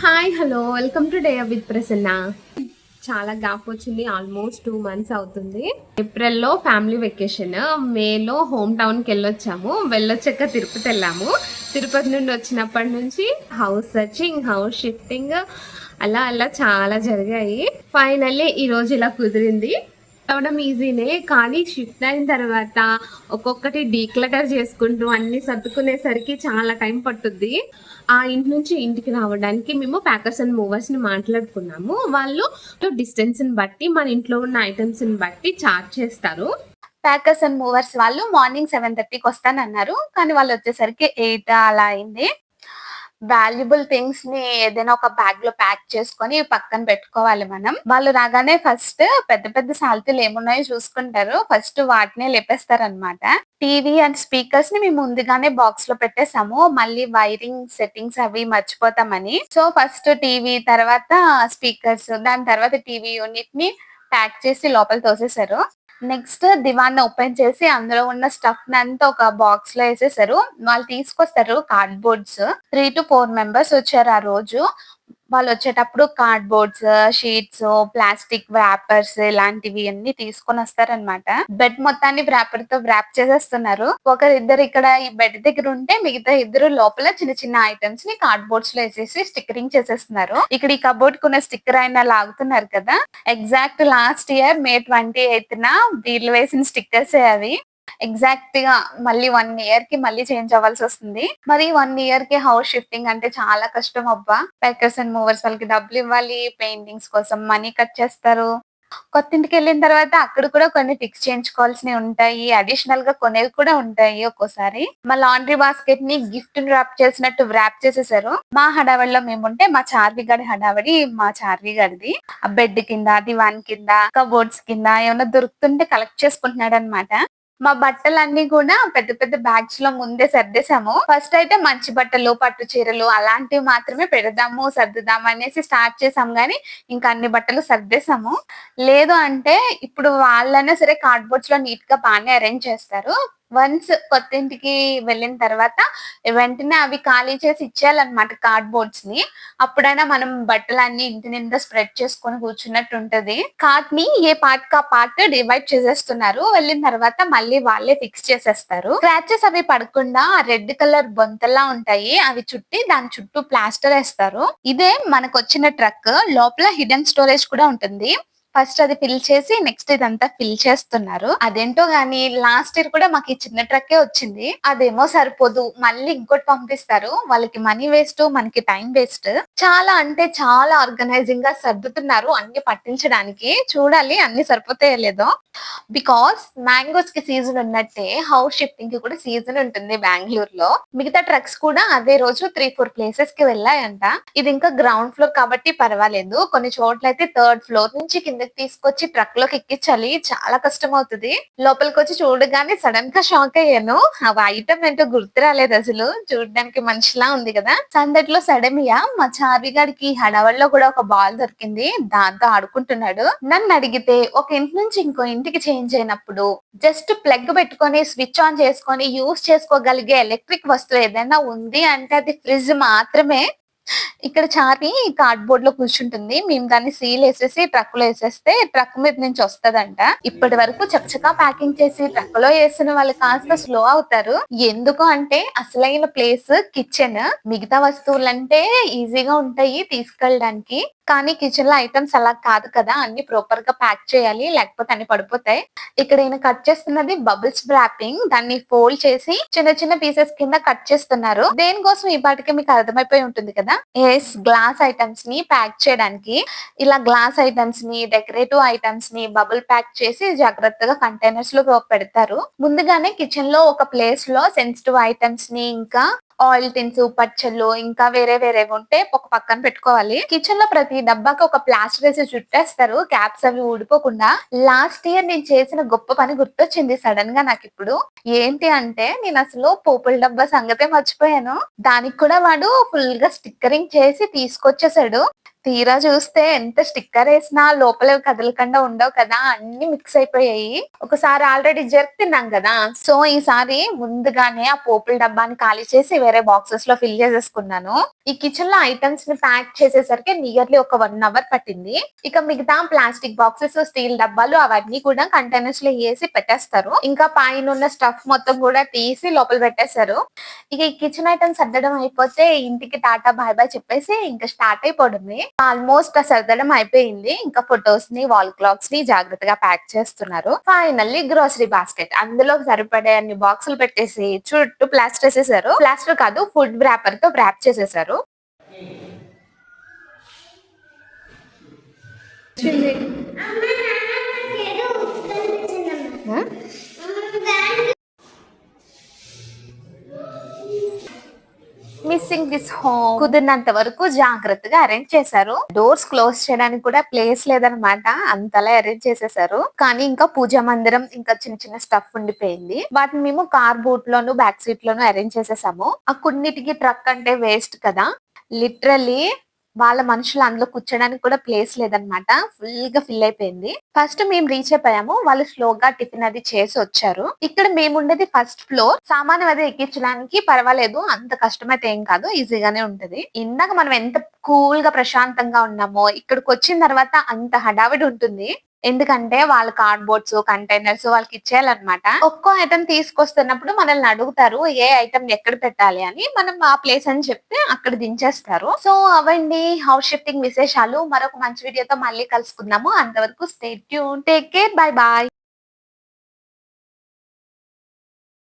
Hi hello welcome to day with Prasanna చాలా gap వచ్చింది. Almost two months అవుతుంది. ఏప్రిల్లో ఫ్యామిలీ వెకేషన్ మేలో హోమ్ టౌన్కి వెళ్ళొచ్చాము వెళ్ళొచ్చాక తిరుపతి వెళ్ళాము. తిరుపతి నుండి వచ్చినప్పటి నుంచి హౌస్ సర్చింగ్ హౌస్ షిఫ్టింగ్ అలా అలా చాలా జరిగాయి. ఫైనల్లీ ఈరోజు ఇలా కుదిరింది. అవడం ఈజీనే కానీ షిఫ్ట్ అయిన తర్వాత ఒక్కొక్కటి డీక్లటర్ చేసుకుంటూ అన్ని సర్దుకునేసరికి చాలా టైం పట్టుద్ది. ఆ ఇంటి నుంచి ఇంటికి రావడానికి మేము ప్యాకర్స్ అండ్ మూవర్స్ని మాట్లాడుకున్నాము. వాళ్ళు డిస్టెన్స్ని బట్టి మన ఇంట్లో ఉన్న ఐటమ్స్ని బట్టి చార్జ్ చేస్తారు. ప్యాకర్స్ అండ్ మూవర్స్ వాళ్ళు మార్నింగ్ సెవెన్ థర్టీకి వస్తానన్నారు. కానీ వాళ్ళు వచ్చేసరికి ఎయిట్ అలా అయింది. వాల్యుబుల్ థింగ్స్ని ఏదైనా ఒక బ్యాగ్లో ప్యాక్ చేసుకొని పక్కన పెట్టుకోవాలి మనం. వాళ్ళు రాగానే ఫస్ట్ పెద్ద పెద్ద సాల్తీలు ఏమున్నాయో చూసుకుంటారు. ఫస్ట్ వాటినే లేపేస్తారు అనమాట టీవీ అండ్ స్పీకర్స్ని మేము ముందుగానే బాక్స్లో పెట్టేసాము మళ్ళీ వైరింగ్ సెట్టింగ్స్ అవి మర్చిపోతామని. సో ఫస్ట్ టీవీ తర్వాత స్పీకర్స్ దాని తర్వాత టీవీ యూనిట్ని ప్యాక్ చేసి లోపల తోసేశారు. నెక్స్ట్ దివాన్ ఓపెన్ చేసి అందులో ఉన్న స్టఫ్ అంతా ఒక బాక్స్లో వేసేసారు. వాళ్ళు తీసుకొస్తారు card boards three two four members వచ్చారు ఆ రోజు. వాళ్ళు వచ్చేటప్పుడు card boards sheets plastic wrappers ఇలాంటివి అన్ని తీసుకొని వస్తారనమాట బెడ్ మొత్తాన్ని వ్రాపర్తో వ్రాప్ చేసేస్తున్నారు. ఒకరిద్దరు ఇక్కడ ఈ బెడ్ దగ్గర ఉంటే మిగతా ఇద్దరు లోపల చిన్న చిన్న ఐటమ్స్ని కార్డ్ బోర్డ్స్లో వేసేసి స్టిక్కరింగ్ చేసేస్తున్నారు. ఇక్కడ ఈ కబోర్డ్ కున్న స్టిక్కర్ అయినా లాగుతున్నారు కదా. Exact last year May twenty eighth న వీళ్ళు వేసిన స్టిక్కర్స్ అవి. ఎగ్జాక్ట్గా మళ్ళీ వన్ ఇయర్కి మళ్ళీ చేంజ్ అవ్వాల్సి వస్తుంది. మరి వన్ ఇయర్కి హౌస్ షిఫ్టింగ్ అంటే చాలా కష్టం అబ్బా. ప్యాకర్స్ అండ్ మూవర్స్ వాళ్ళకి డబ్బులు ఇవ్వాలి పెయింటింగ్స్ కోసం మనీ కట్ చేస్తారు. కొత్త ఇంటికి వెళ్ళిన తర్వాత అక్కడ కూడా కొన్ని ఫిక్స్ చేయించుకోవాల్సినవి ఉంటాయి. అడిషనల్గా కొనేవి కూడా ఉంటాయి ఒక్కోసారి. మా లాండ్రీ బాస్కెట్ని గిఫ్ట్ ర్యాప్ చేసినట్టు ర్యాప్ చేసేసారు. మా హడావడిలో మేముంటే మా చార్వి గడి హడావడి మా చార్వి గడిది ఆ బెడ్ కింద దివాన్ కింద కబోర్డ్స్ కింద ఏమైనా దొరుకుతుంటే కలెక్ట్ చేసుకుంటున్నాడు అనమాట మా బట్టలన్నీ కూడా పెద్ద పెద్ద బ్యాగ్స్లో ముందే సర్దేశాము. ఫస్ట్ అయితే మంచి బట్టలు పట్టు చీరలు అలాంటివి మాత్రమే పెడదాము సర్దుదాము అనేసి స్టార్ట్ చేసాం గానీ ఇంకా అన్ని బట్టలు సర్దేశాము. లేదు అంటే ఇప్పుడు వాళ్ళైనా సరే కార్డ్బోర్డ్స్లో నీట్గా బాగానే అరేంజ్ చేస్తారు. వన్స్ కొత్త ఇంటికి వెళ్ళిన తర్వాత వెంటనే అవి ఖాళీ చేసి ఇచ్చేయాలన్నమాట కార్డ్ బోర్డ్స్ని. అప్పుడైనా మనం బట్టలన్నీ ఇంటి నిండా స్ప్రెడ్ చేసుకొని కూర్చున్నట్టు ఉంటది. కార్ట్ని ఏ పార్ట్ కా పార్ట్ డివైడ్ చేసేస్తున్నారు. వెళ్ళిన తర్వాత మళ్ళీ వాళ్ళే ఫిక్స్ చేసేస్తారు. స్క్రాచెస్ అవి పడకుండా రెడ్ కలర్ బొంతలా ఉంటాయి. అవి చుట్టి దాని చుట్టూ ప్లాస్టర్ వేస్తారు. ఇదే మనకు వచ్చిన ట్రక్ లోపల హిడెన్ స్టోరేజ్ కూడా ఉంటుంది. ఫస్ట్ అది ఫిల్ చేసి నెక్స్ట్ ఇదంతా ఫిల్ చేస్తున్నారు. అదేంటో గానీ లాస్ట్ ఇయర్ కూడా మాకు ఈ చిన్న ట్రక్కే వచ్చింది. అదేమో సరిపోదు. మళ్ళీ ఇంకోటి పంపిస్తారు. వాళ్ళకి మనీ వేస్ట్ మనకి టైం వేస్ట్. చాలా అంటే చాలా ఆర్గనైజింగ్గా సర్దుతున్నారు అన్ని పట్టించడానికి. చూడాలి అన్ని సరిపోతాయో లేదో. బికాస్ మ్యాంగోస్కి సీజన్ ఉన్నట్టే హౌస్ షిఫ్టింగ్కి కూడా సీజన్ ఉంటుంది బెంగళూరు లో మిగతా ట్రక్స్ కూడా అదే రోజు త్రీ ఫోర్ ప్లేసెస్కి వెళ్ళాయంట. ఇది ఇంకా గ్రౌండ్ ఫ్లోర్ కాబట్టి పర్వాలేదు. కొన్ని చోట్ల అయితే థర్డ్ ఫ్లోర్ నుంచి కింద తీసుకొచ్చి ట్రక్లోకి ఎక్కించాలి. చాలా కష్టం అవుతుంది లోపలికి వచ్చి చూడగానే సడన్గా షాక్ అయ్యాను. ఆ ఐటమ్ ఏంటో గుర్తు రాలేదు అసలు. చూడడానికి మనిషిలా ఉంది కదా. సందట్లో సడమియా మా చార్వి గారికి హడవల్లో కూడా ఒక బాల్ దొరికింది. దాంతో ఆడుకుంటున్నాడు. నన్ను అడిగితే ఒక ఇంటి నుంచి ఇంకో ఇంటికి చేంజ్ అయినప్పుడు జస్ట్ ప్లగ్ పెట్టుకొని స్విచ్ ఆన్ చేసుకొని యూస్ చేసుకోగలిగే ఎలక్ట్రిక్ వస్తువు ఏదైనా ఉంది అంటే అది ఫ్రిడ్జ్ మాత్రమే. ఇక్కడ చారి కార్డ్ బోర్డ్లో కూర్చుంటుంది. మేము దాన్ని సీల్ వేసేసి ట్రక్లో వేసేస్తే ట్రక్ మీద నుంచి వస్తదంట. ఇప్పటి వరకు చకచకా ప్యాకింగ్ చేసి ట్రక్లో వేసిన వాళ్ళు కాస్త స్లో అవుతారు. ఎందుకు అంటే అసలైన ప్లేస్ కిచెన్ మిగతా వస్తువులంటే ఈజీగా ఉంటాయి తీసుకెళ్ళడానికి. కానీ కిచెన్లో ఐటమ్స్ అలా కాదు కదా అన్ని ప్రాపర్గా ప్యాక్ చేయాలి లేకపోతే అన్ని పడిపోతాయి. ఇక్కడ ఈయన కట్ చేస్తున్నది బబుల్స్ ర్యాపింగ్ దాన్ని ఫోల్డ్ చేసి చిన్న చిన్న పీసెస్ కింద కట్ చేస్తున్నారు. దేనికోసం ఈ పాటికి మీకు అర్థమైపోయి ఉంటుంది కదా? ఎస్ గ్లాస్ ఐటమ్స్ని ప్యాక్ చేయడానికి ఇలా గ్లాస్ ఐటమ్స్ని డెకరేటివ్ ఐటమ్స్ని బబుల్ ప్యాక్ చేసి జాగ్రత్తగా కంటైనర్స్లో పెడతారు. ముందుగానే కిచెన్లో ఒక ప్లేస్లో సెన్సిటివ్ ఐటమ్స్ని ఇంకా ఆయిల్ టిన్స్ పచ్చళ్ళు ఇంకా వేరే వేరే ఉంటే ఒక పక్కన పెట్టుకోవాలి. కిచెన్లో ప్రతి డబ్బాకి ఒక ప్లాస్టర్ వేసి చుట్టేస్తారు. క్యాప్స్ అవి ఊడిపోకుండా లాస్ట్ ఇయర్ నేను చేసిన గొప్ప పని గుర్తొచ్చింది సడన్గా నాకు ఇప్పుడు ఏంటి అంటే నేను అసలు పోపుల డబ్బా సంగతే మర్చిపోయాను. దానికి కూడా వాడు ఫుల్గా స్టిక్కరింగ్ చేసి తీసుకొచ్చేసాడు. తీరా చూస్తే ఎంత స్టిక్కర్ వేసినా లోపల కదలకుండా ఉండవు కదా అన్ని మిక్స్ అయిపోయాయి. ఒకసారి ఆల్రెడీ జరుపుతున్నాం కదా సో ఈసారి ముందుగానే ఆ పోపుల డబ్బాని ఖాళీ చేసి వేరే బాక్సెస్లో ఫిల్ చేసేసుకున్నాను. ఈ కిచెన్లో ఐటమ్స్ని ప్యాక్ చేసేసరికి నియర్లీ ఒక వన్ అవర్ పట్టింది. ఇక మిగతా ప్లాస్టిక్ బాక్సెస్ స్టీల్ డబ్బాలు అవన్నీ కూడా కంటైనర్స్లో వేసి పెట్టేస్తారు. ఇంకా పైన ఉన్న స్టఫ్ మొత్తం కూడా తీసి లోపల పెట్టేశారు. ఇక ఈ కిచెన్ ఐటమ్స్ అద్దడం అయిపోతే ఇంటికి టాటా బాయ్ బాయ్ చెప్పేసి ఇంకా స్టార్ట్ అయిపోవడమే. ఆల్మోస్ట్ ఆ సర్దడం అయిపోయింది. ఇంకా ఫొటోస్ని వాల్ క్లాక్స్ని జాగ్రత్తగా ప్యాక్ చేస్తున్నారు. ఫైనల్లీ గ్రోసరీ బాస్కెట్ అందులో సరిపడే అన్ని బాక్సులు పెట్టేసి చుట్టూ ప్లాస్టర్ వేసేసారు. ప్లాస్టర్ కాదు ఫుడ్ వ్రాపర్తో వ్రాప్ చేసేసారు. ఫేసింగ్ దిస్ హోమ్ కుదిరినంత వరకు జాగ్రత్తగా అరేంజ్ చేశారు. డోర్స్ క్లోజ్ చేయడానికి కూడా ప్లేస్ లేదనమాట అంతలా అరేంజ్ చేసేసారు కానీ ఇంకా పూజా మందిరం ఇంకా చిన్న చిన్న స్టఫ్ ఉండిపోయింది. వాటిని మేము కార్ బూట్ లోను బ్యాక్ సీట్ లోను అరేంజ్ చేసేసాము. ఆ కొన్నిటికి ట్రక్ అంటే వేస్ట్ కదా. లిటరలీ వాళ్ళ మనుషులు అందులో కూర్చోడానికి కూడా ప్లేస్ లేదనమాట ఫుల్గా ఫిల్ అయిపోయింది. ఫస్ట్ మేము రీచ్ అయిపోయాము. వాళ్ళు స్లోగా టిఫిన్ అది చేసి వచ్చారు. ఇక్కడ మేము ఉండేది ఫస్ట్ ఫ్లోర్ సామాన్యం అది ఎక్కించడానికి పర్వాలేదు. అంత కష్టమైతే ఏం కాదు. ఈజీగానే ఉంటది. ఇందాక మనం ఎంత కూల్గా ప్రశాంతంగా ఉన్నామో ఇక్కడికి వచ్చిన తర్వాత అంత హడావిడి ఉంటుంది. ఎందుకంటే వాళ్ళ కార్డ్బోర్డ్స్ కంటైనర్స్ వాళ్ళకి ఇచ్చేయాలన్నమాట. ఒక్కో ఐటమ్ తీసుకొస్తున్నప్పుడు మనల్ని అడుగుతారు ఏ ఐటమ్ ఎక్కడ పెట్టాలి అని మనం ఆ ప్లేస్ అని చెప్తే అక్కడ దించేస్తారు. సో అవండి. హౌస్ షిఫ్టింగ్ విశేషాలు. మరొక మంచి వీడియోతో మళ్ళీ కలుసుకుందాము. అంతవరకు stay tune take care bye bye